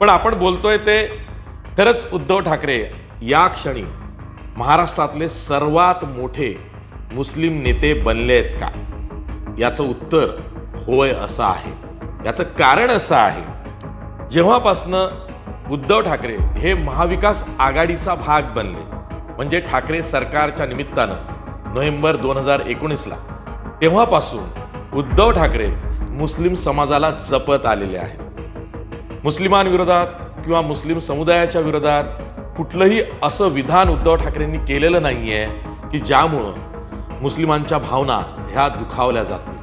पण आपण बोलतोय ते खरंच उद्धव ठाकरे या क्षणी महाराष्ट्रातले सर्वात मोठे मुस्लिम नेते बनले आहेत का? याचं उत्तर होय असं आहे. याचं कारण असं आहे. जेव्हापासनं उद्धव ठाकरे हे महाविकास आघाडीचा भाग बनले म्हणजे ठाकरे सरकारच्या निमित्तानं नोव्हेंबर दोन हजार एकोणीसला तेव्हापासून उद्धव ठाकरे मुस्लिम समाजाला जपत आलेले आहेत. मुस्लिमांविरोधात किंवा मुस्लिम समुदायाच्या विरोधात कुठलंही असं विधान उद्धव ठाकरेंनी केलेलं नाही आहे की ज्यामुळं मुस्लिमांच्या भावना ह्या दुखावल्या जातील.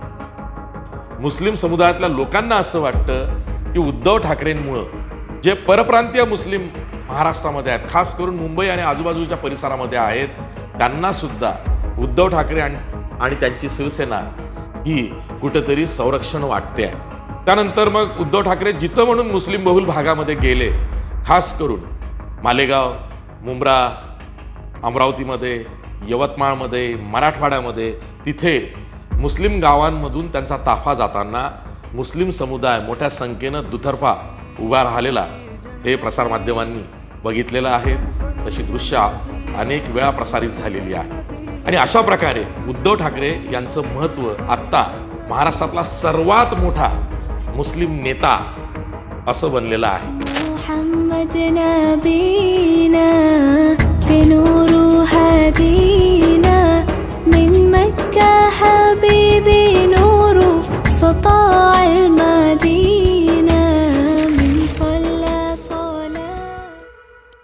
मुस्लिम समुदायातल्या लोकांना असं वाटतं की उद्धव ठाकरेंमुळं जे परप्रांतीय मुस्लिम महाराष्ट्रामध्ये आहेत खास करून मुंबई आणि आजूबाजूच्या परिसरामध्ये आहेत त्यांना सुद्धा उद्धव ठाकरे आणि त्यांची शिवसेना ही कुठंतरी संरक्षण वाटते आहे. त्यानंतर मग उद्धव ठाकरे जिथं म्हणून मुस्लिम बहुल भागामध्ये गेले खास करून मालेगाव मुंब्रा अमरावतीमध्ये यवतमाळमध्ये मराठवाड्यामध्ये तिथे मुस्लिम गावांमधून त्यांचा ताफा जाताना मुस्लिम समुदाय मोठ्या संख्येनं दुतर्फा उभा राहिलेला हे प्रसारमाध्यमांनी बघितलेलं आहे. तशी दृश्य अनेक वेळा प्रसारित झालेली आहे. आणि अशा प्रकारे उद्धव ठाकरे यांचं महत्त्व आत्ता महाराष्ट्रातला सर्वात मोठा मुस्लिम नेता असं बनलेलं आहे.